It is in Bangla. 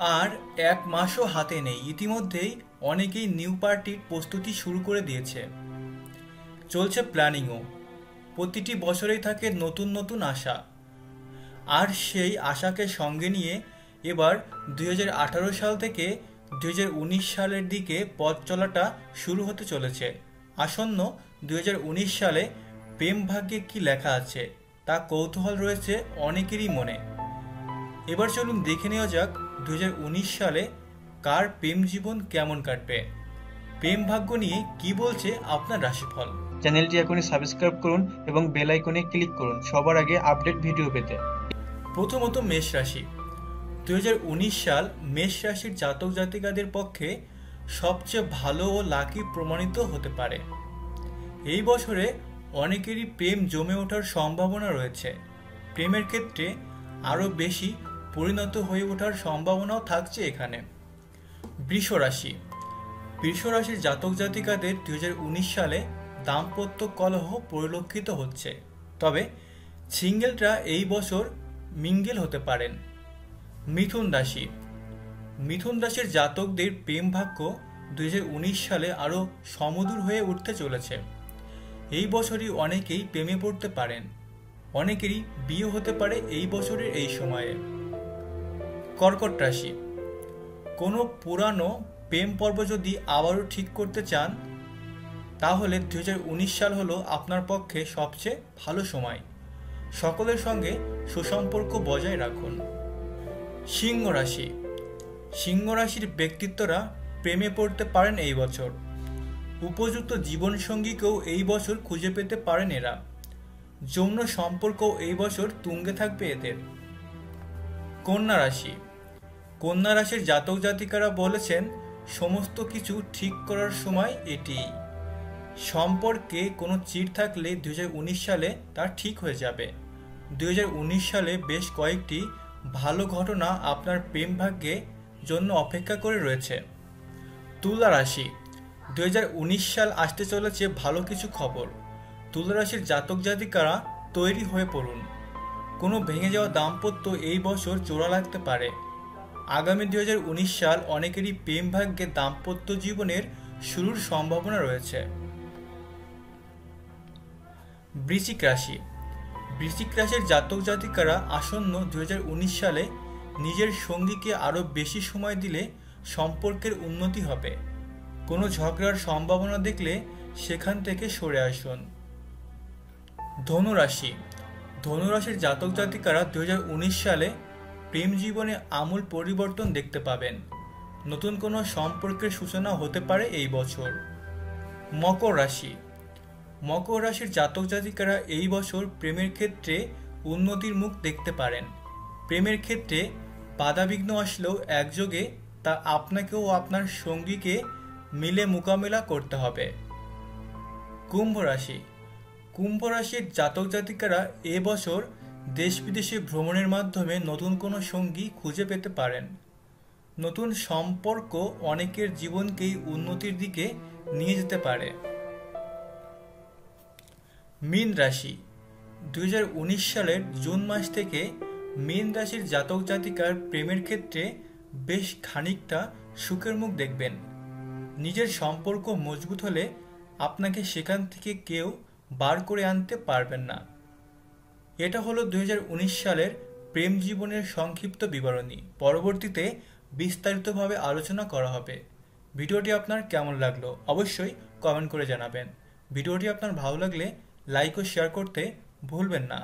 আর এক মাসও হাতে নেই। ইতিমধ্যেই অনেকেই নিউ পার্টির প্রস্তুতি শুরু করে দিয়েছে। চলছে প্ল্যানিংও। প্রতিটি বছরেই থাকে নতুন নতুন আশা। আর সেই আশাকে সঙ্গে নিয়ে এবার দুই হাজার আঠারো সাল থেকে দুই হাজার উনিশ সালের দিকে পথ চলাটা শুরু হতে চলেছে। আসন্ন দুই হাজার উনিশ সালে প্রেম ভাগ্যে কি লেখা আছে, তা কৌতূহল রয়েছে অনেকেরই মনে। এবার চলুন দেখে নেওয়া যাক দুই হাজার উনিশ সালে কার প্রেম জীবন কেমন কাটবে? প্রেম ভাগ্য নিয়ে কি বলছে আপনার রাশিফল? চ্যানেলটি এখনই সাবস্ক্রাইব করুন এবং বেল আইকনে ক্লিক করুন সবার আগে আপডেট ভিডিও পেতে। প্রথমত মেষ রাশি। দু হাজার উনিশ সাল মেষ রাশির জাতক জাতিকাদের পক্ষে সবচেয়ে ভালো ও লাকি প্রমাণিত হতে পারে। এই বছরে অনেকেরই প্রেম জমে ওঠার সম্ভাবনা রয়েছে। প্রেমের ক্ষেত্রে আরও বেশি পরিণত হয়ে ওঠার সম্ভাবনাও থাকছে এখানে। বৃষ রাশি। রাশির জাতক জাতিকাদের দু হাজার উনিশ সালে দাম্পত্য কলহ পরিলক্ষিত হচ্ছে। তবে সিঙ্গেলরা এই বছর মিঙ্গেল হতে পারেন। মিথুন রাশি। মিথুন রাশির জাতকদের প্রেম ভাগ্য দুই হাজার উনিশ সালে আরও সমদূর হয়ে উঠতে চলেছে। এই বছরই অনেকেই প্রেমে পড়তে পারেন। অনেকেরই বিয়ে হতে পারে এই বছরের এই সময়ে। কর্কট রাশি। কোনো পুরানো প্রেম পর্ব যদি আবারও ঠিক করতে চান, তাহলে দু হাজার উনিশ সাল হলো আপনার পক্ষে সবচেয়ে ভালো সময়। সকলের সঙ্গে সুসম্পর্ক বজায় রাখুন। সিংহ রাশি। সিংহ রাশির ব্যক্তিত্বরা প্রেমে পড়তে পারেন এই বছর। উপযুক্ত জীবনসঙ্গীকেও এই বছর খুঁজে পেতে পারেন এরা। যৌন সম্পর্ক এই বছর তুঙ্গে থাকবে এদের। কন্যা রাশি। কন্যা রাশির জাতক জাতিকারা বলেছেন, সমস্ত কিছু ঠিক করার সময় এটি। সম্পর্কে কোনো চির থাকলে দুই হাজার উনিশ সালে তা ঠিক হয়ে যাবে। দুই হাজার উনিশ সালে বেশ কয়েকটি ভালো ঘটনা আপনার প্রেম ভাগ্যে জন্য অপেক্ষা করে রয়েছে। তুলা রাশি। দুই হাজার উনিশ সাল আসতে চলেছে ভালো কিছু খবর। তুলা রাশির জাতক জাতিকারা তৈরি হয়ে পড়ুন। কোনো ভেঙে যাওয়া দাম্পত্য এই বছর চোরা লাগতে পারে। আগামী দুই হাজার উনিশ সাল অনেকেরই প্রেম ভাগ্যে দাম্পত্য জীবনের শুরুর সম্ভাবনা রয়েছে। বৃশ্চিক রাশি। বৃশ্চিক রাশির জাতক জাতিকারা আসন্ন দু হাজার উনিশ সালে নিজের সঙ্গীকে আরও বেশি সময় দিলে সম্পর্কের উন্নতি হবে। কোনো ঝগড়ার সম্ভাবনা দেখলে সেখান থেকে সরে আসুন। ধনুরাশি। ধনুরাশির জাতক জাতিকারা দুই হাজার উনিশ সালে প্রেম জীবনে আমূল পরিবর্তন দেখতে পাবেন। নতুন কোনো সম্পর্কের সূচনা হতে পারে এই বছর। মকর রাশি। মকর রাশির জাতক জাতিকারা এই বছর প্রেমের ক্ষেত্রে উন্নতির মুখ দেখতে পারেন। প্রেমের ক্ষেত্রে বাধাবিঘ্ন আসলেও একযোগে তা আপনাকেও আপনার সঙ্গীকে মিলে মোকাবেলা করতে হবে। কুম্ভ রাশি। কুম্ভ রাশির জাতক জাতিকারা এবছর দেশ বিদেশে ভ্রমণের মাধ্যমে নতুন কোনো সঙ্গী খুঁজে পেতে পারেন। নতুন সম্পর্ক অনেকের জীবনকেই উন্নতির দিকে নিয়ে যেতে পারে। মীন রাশি। দুই হাজার উনিশ সালের জুন মাস থেকে মীন রাশির জাতক জাতিকার প্রেমের ক্ষেত্রে বেশ খানিকটা সুখের মুখ দেখবেন। নিজের সম্পর্ক মজবুত হলে আপনাকে সেখান থেকে কেউ বার করে আনতে পারবেন না। এটা হলো দু হাজার উনিশ সালের প্রেম জীবনের সংক্ষিপ্ত বিবরণী। পরবর্তীতে বিস্তারিতভাবে আলোচনা করা হবে। ভিডিওটি আপনার কেমন লাগল অবশ্যই কমেন্ট করে জানাবেন। ভিডিওটি আপনার ভালো লাগলে লাইক ও শেয়ার করতে ভুলবেন না।